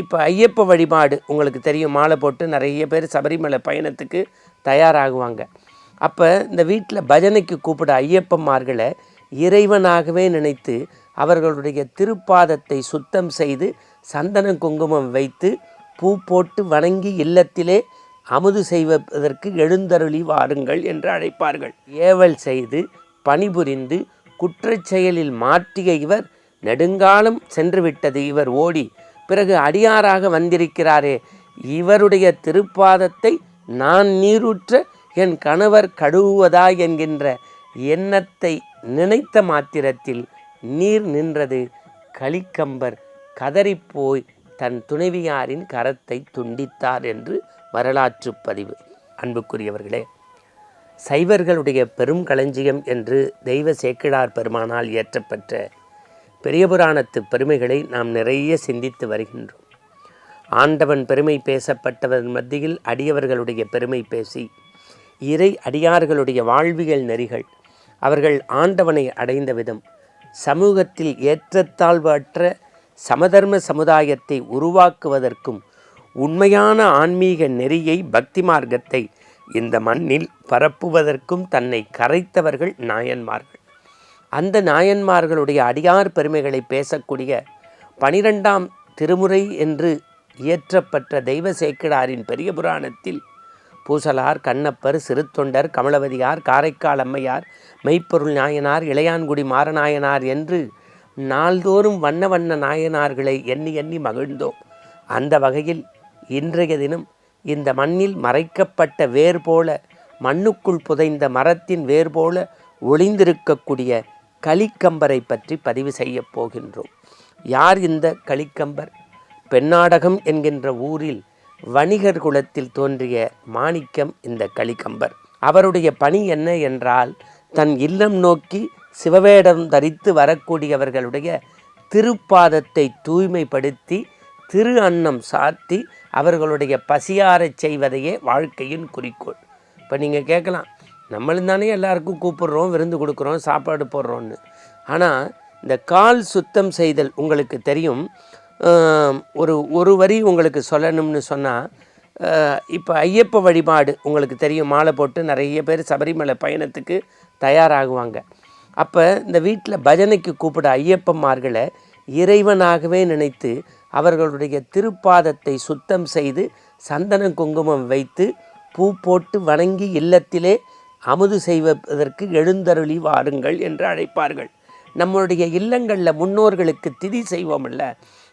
இப்போ ஐயப்ப வழிபாடு உங்களுக்கு தெரியும். மாலை போட்டு நிறைய பேர் சபரிமலை பயணத்துக்கு தயாராகுவாங்க. அப்போ இந்த வீட்டில் பஜனைக்கு கூப்பிட ஐயப்பன்மார்களை இறைவனாகவே நினைத்து அவர்களுடைய திருப்பாதத்தை சுத்தம் செய்து சந்தன குங்குமம் வைத்து பூ போட்டு வணங்கி இல்லத்திலே அமுது செய்வதற்கு எழுந்தருளி வாருங்கள் என்று அழைப்பார்கள். ஏவல் செய்து பணிபுரிந்து குற்றச்செயலில் மாற்றிய இவர் நெடுங்காலம் சென்றுவிட்டது. இவர் ஓடி பிறகு அடியாராக வந்திருக்கிறாரே. இவருடைய திருப்பாதத்தை நான் நீரூற்ற என் கணவர் கழுவுவதா என்கின்ற எண்ணத்தை நினைத்த மாத்திரத்தில் நீர் நின்றது. கலிக்கம்பர் கதறிப்போய் தன் துணைவியாரின் கரத்தை துண்டித்தார் என்று வரலாற்று பதிவு. அன்புக்குரியவர்களே சைவர்களுடைய பெரும் களஞ்சியம் என்று தெய்வ சேக்கிழார் பெருமானால் ஏற்றப்பட்ட பெரிய புராணத்து பெருமைகளை நாம் நிறைய சிந்தித்து வருகின்றோம். ஆண்டவன் பெருமை பேசப்பட்டவன் மத்தியில் அடியவர்களுடைய பெருமை பேசி இறை அடியார்களுடைய வாழ்வியல் நெறிகள் அவர்கள் ஆண்டவனை அடைந்த விதம் சமூகத்தில் ஏற்றத்தாழ்வற்ற சமதர்ம சமுதாயத்தை உருவாக்குவதற்கும் உண்மையான ஆன்மீக நெறியை பக்தி மார்க்கத்தை இந்த மண்ணில் பரப்புவதற்கும் தன்னை கரைத்தவர்கள் நாயன்மார்கள். அந்த நாயன்மார்களுடைய அடியார் பெருமைகளை பேசக்கூடிய பனிரெண்டாம் திருமுறை என்று இயற்றப்பட்ட தெய்வ சேக்கிடாரின் பெரிய புராணத்தில் பூசலார் கண்ணப்பர் சிறுத்தொண்டர் கமலவதியார் காரைக்கால் அம்மையார் மெய்ப்பொருள் நாயனார் இளையான்குடி மாரநாயனார் என்று நாள்தோறும் வண்ண வண்ண நாயனார்களை எண்ணி எண்ணி மகிழ்ந்தோம். அந்த வகையில் இன்றைய தினம் இந்த மண்ணில் மறைக்கப்பட்ட வேர் போல மண்ணுக்குள் புதைந்த மரத்தின் வேர் போல ஒளிந்திருக்கக்கூடிய கலிக்கம்பரை பற்றி பதிவு செய்யப் போகின்றோம். யார் இந்த கலிக்கம்பர்? பெண்ணாடகம் என்கின்ற ஊரில் வணிகர் குலத்தில் தோன்றிய மாணிக்கம் இந்த கலிக்கம்பர். அவருடைய பணி என்ன என்றால் தன் இல்லம் நோக்கி சிவவேடம் தரித்து வரக்கூடியவர்களுடைய திருப்பாதத்தை தூய்மைப்படுத்தி திரு அன்னம் சாத்தி அவர்களுடைய பசியாரச் செய்வதையே வாழ்க்கையின் குறிக்கோள். இப்போ நீங்கள் கேட்கலாம் நம்மளும் தானே எல்லாருக்கும் கூப்பிடுறோம் விருந்து கொடுக்குறோம் சாப்பாடு போடுறோன்னு ஆனால் இந்த கால் சுத்தம் செய்தல் உங்களுக்கு தெரியும். ஒரு ஒரு வரி உங்களுக்கு சொல்லணும்னு சொன்னால் இப்போ ஐயப்ப வழிபாடு உங்களுக்கு தெரியும். மாலை போட்டு நிறைய பேர் சபரிமலை பயணத்துக்கு தயாராகுவாங்க. அப்போ இந்த வீட்டில் பஜனைக்கு கூப்பிட ஐயப்பன்மார்களை இறைவனாகவே நினைத்து அவர்களுடைய திருப்பாதத்தை சுத்தம் செய்து சந்தன குங்குமம் வைத்து பூ போட்டு வணங்கி இல்லத்திலே அமுது செய்வதற்கு எழுந்தருளி வாருங்கள் என்று அழைப்பார்கள். நம்மளுடைய இல்லங்களில் முன்னோர்களுக்கு திதி செய்வோம்ல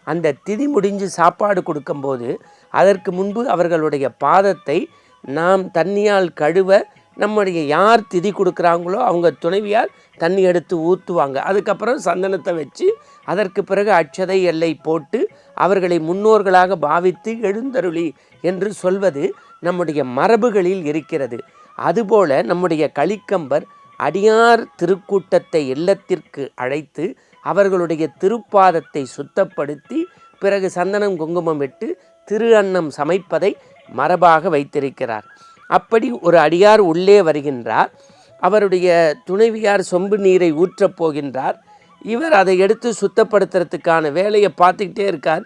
அந்த திதி முடிஞ்சு சாப்பாடு கொடுக்கும்போது அதற்கு முன்பு அவர்களுடைய பாதத்தை நாம் தண்ணியால் கழுவ நம்முடைய யார் திதி கொடுக்குறாங்களோ அவங்க துணைவியார் தண்ணி எடுத்து ஊற்றுவாங்க அதுக்கப்புறம் சந்தனத்தை வச்சு அதற்கு பிறகு அட்சதை எல்லை போட்டு அவர்களை முன்னோர்களாக பாவித்து எழுந்தருளி என்று சொல்வது நம்முடைய மரபுகளில் இருக்கிறது. அதுபோல நம்முடைய கலிக்கம்பர் அடியார் திருக்கூட்டத்தை இல்லத்திற்கு அழைத்து அவர்களுடைய திருப்பாதத்தை சுத்தப்படுத்தி பிறகு சந்தனம் குங்குமம் விட்டு திரு அன்னம் சமைப்பதை மரபாக வைத்திருக்கிறார். அப்படி ஒரு அடியார் உள்ளே வருகின்றார். அவருடைய துணைவியார் சொம்பு நீரை ஊற்றப் போகின்றார். இவர் அதை எடுத்து சுத்தப்படுத்துறதுக்கான வேலையை பார்த்துக்கிட்டே இருக்கார்.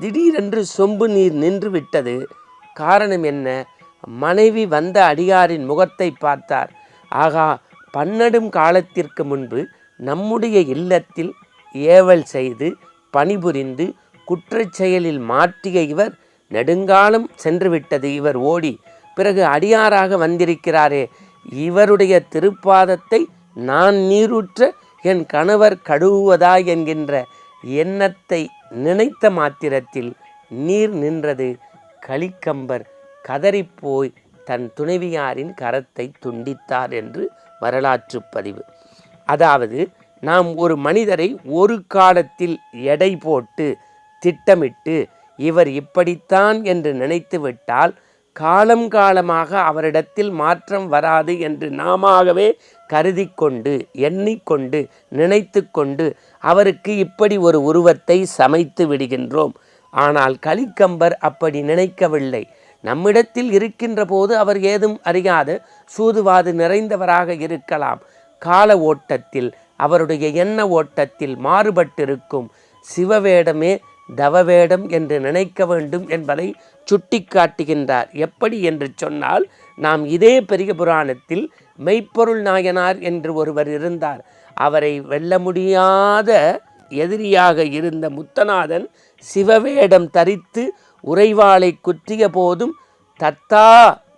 திடீரென்று சொம்பு நீர் நின்று விட்டது. காரணம் என்ன? மனைவி வந்த அடியாரின் முகத்தை பார்த்தார். ஆகா பன்னெடும் காலத்திற்கு முன்பு நம்முடைய இல்லத்தில் ஏவல் செய்து பணிபுரிந்து குற்றச் செயலில் மாற்றிய இவர் நெடுங்காலம் சென்றுவிட்டது. இவர் ஓடி பிறகு அடியாராக வந்திருக்கிறாரே இவருடைய திருப்பாதத்தை நான் நீரூற்ற என் கணவர் கழுவுவதா என்கின்ற எண்ணத்தை நினைத்த மாத்திரத்தில் நீர் நின்றது. கலிக்கம்பர் கதறிப்போய் தன் துணைவியாரின் கரத்தை துண்டித்தார் என்று வரலாற்று பதிவு. அதாவது நாம் ஒரு மனிதரை ஒரு காலத்தில் எடை போட்டு திட்டமிட்டு இவர் இப்படித்தான் என்று நினைத்து விட்டால் காலம் காலமாக அவரிடத்தில் மாற்றம் வராது என்று நாமாகவே கருதி கொண்டு எண்ணிக்கொண்டு நினைத்து கொண்டு அவருக்கு இப்படி ஒரு உருவத்தை சமைத்து விடுகின்றோம். ஆனால் கலிக்கம்பர் அப்படி நினைக்கவில்லை. நம்மிடத்தில் இருக்கின்ற போது அவர் ஏதும் அறியாத. சூதுவாது நிறைந்தவராக இருக்கலாம். கால ஓட்டத்தில் அவருடைய எண்ண ஓட்டத்தில் மாறுபட்டிருக்கும். சிவவேடமே தவவேடம் என்று நினைக்க வேண்டும் என்பதை சுட்டிக்காட்டுகின்றார். எப்படி என்று சொன்னால் நாம் இதே பெரிய புராணத்தில் மெய்ப்பொருள் நாயனார் என்று ஒருவர் இருந்தார். அவரை வெல்ல முடியாத எதிரியாக இருந்த முத்தநாதன் சிவவேடம் தரித்து உறைவாளை குற்றிய போதும் தத்தா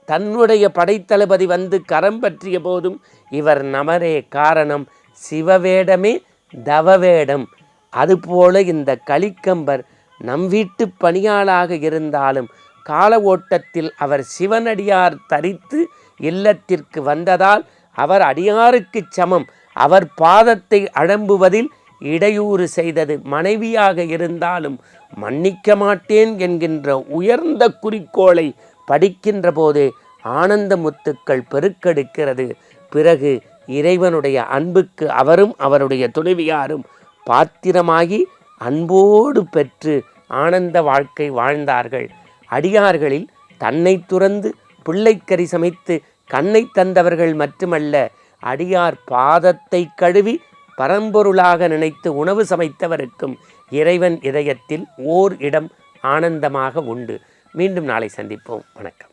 தன்னுடைய படைத்தளபதி வந்து கரம் பற்றிய போதும் இவர் நமரே காரணம் சிவவேடமே தவவேடம். அதுபோல இந்த கலிக்கம்பர் நம் வீட்டு பணியாளாக இருந்தாலும் கால ஓட்டத்தில் அவர் சிவனடியார் தரித்து இல்லத்திற்கு வந்ததால் அவர் அடியாருக்குச் சமம். அவர் பாதத்தை அழம்புவதில் இடையூறு செய்தது மனைவியாக இருந்தாலும் மன்னிக்க மாட்டேன் என்கின்ற உயர்ந்த குறிக்கோளை படிக்கின்ற போதே ஆனந்த முத்துக்கள் பெருக்கெடுக்கிறது. பிறகு இறைவனுடைய அன்புக்கு அவரும் அவருடைய துணைவியாரும் பாத்திரமாகி அன்போடு பெற்று ஆனந்த வாழ்க்கை வாழ்ந்தார்கள். அடியார்களில் தன்னை துறந்து பிள்ளைக்கறி சமைத்து கண்ணை தந்தவர்கள் மட்டுமல்ல அடியார் பாதத்தை கழுவி பரம்பொருளாக நினைத்து உணவு சமைத்தவருக்கும் இறைவன் இதயத்தில் ஓர் இடம் ஆனந்தமாக உண்டு. மீண்டும் நாளை சந்திப்போம். வணக்கம்.